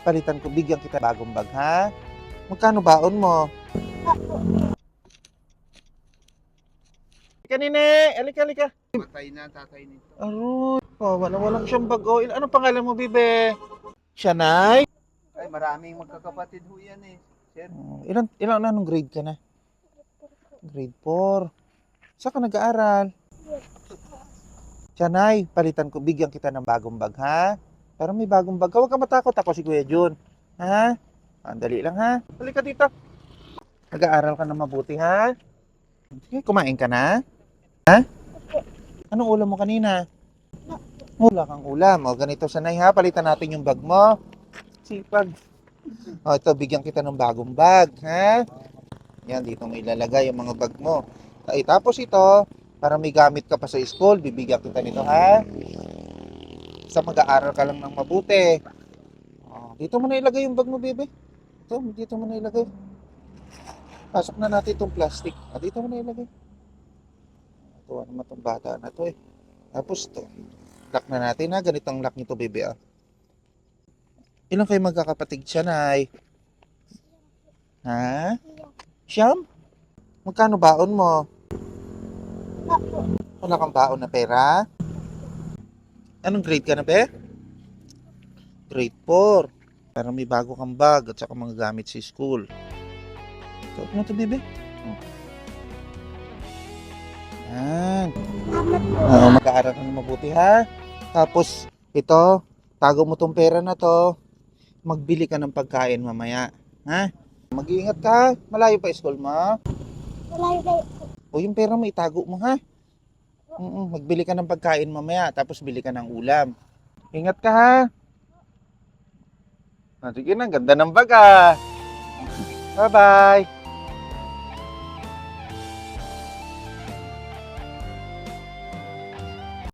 palitan ko, bigyan kita bagong bag, ha? Magkano baon mo? Kanine, alika, alika. Patay na tatay nito. Aroy, oh, wala, walang siyang bag. Il- anong pangalan mo, Bibe? Shanay? Ay, maraming magkakapatid ho yan eh. Sir, Oh, ilan, ilan, anong grade ka na? Grade 4. Saan ka nag-aaral? Shanay, palitan ko, bigyan kita ng bagong bag, ha? Pero may bagong bag. Huwag ka matakot ako si Kuya Jun. Ha? Andali lang, ha? Halika dito. Nag-aaral ka na mabuti, ha? Sige, kumain ka na? Ha? Anong ulam mo kanina? Wala kang ulam. O, ganito, Shanay, ha? Palitan natin yung bag mo. Sipag. O, ito, bigyan kita ng bagong bag, ha? Yan, dito mo ilalagay yung mga bag mo. Ay, tapos ito, para may gamit ka pa sa school, bibigyan kita nito, ha? Sa mag-aaral ka lang ng mabuti. O, dito mo na ilagay yung bag mo, bebe. Ito, dito mo na ilagay. Pasok na natin itong plastic. Ah, dito mo na ilagay. Tuwa naman itong bata na to eh. Tapos to, lock na natin ha. Ganitong lock nito, bebe ah. Ilan kayo magkakapatid siya, Nay? Ha? Siyam? Magkano baon mo? Wala kang baon na pera? Anong grade ka na, be? Grade 4. Pero may bago kang bag at saka mga gamit sa school. Ito mo ito, bebe. Oh. Yan. Oo, mag-aaral ka na mabuti, ha? Tapos, ito, tago mo tong pera na to. Magbili ka ng pagkain mamaya. Ha? Mag-iingat ka. Malayo pa school mo. Malayo kayo. O yung pera mo, itago mo ha. Mm magbili ka ng pagkain mamaya, tapos bili ka ng ulam. Ingat ka ha. Ah, sige na, ganda ng baga. Bye-bye.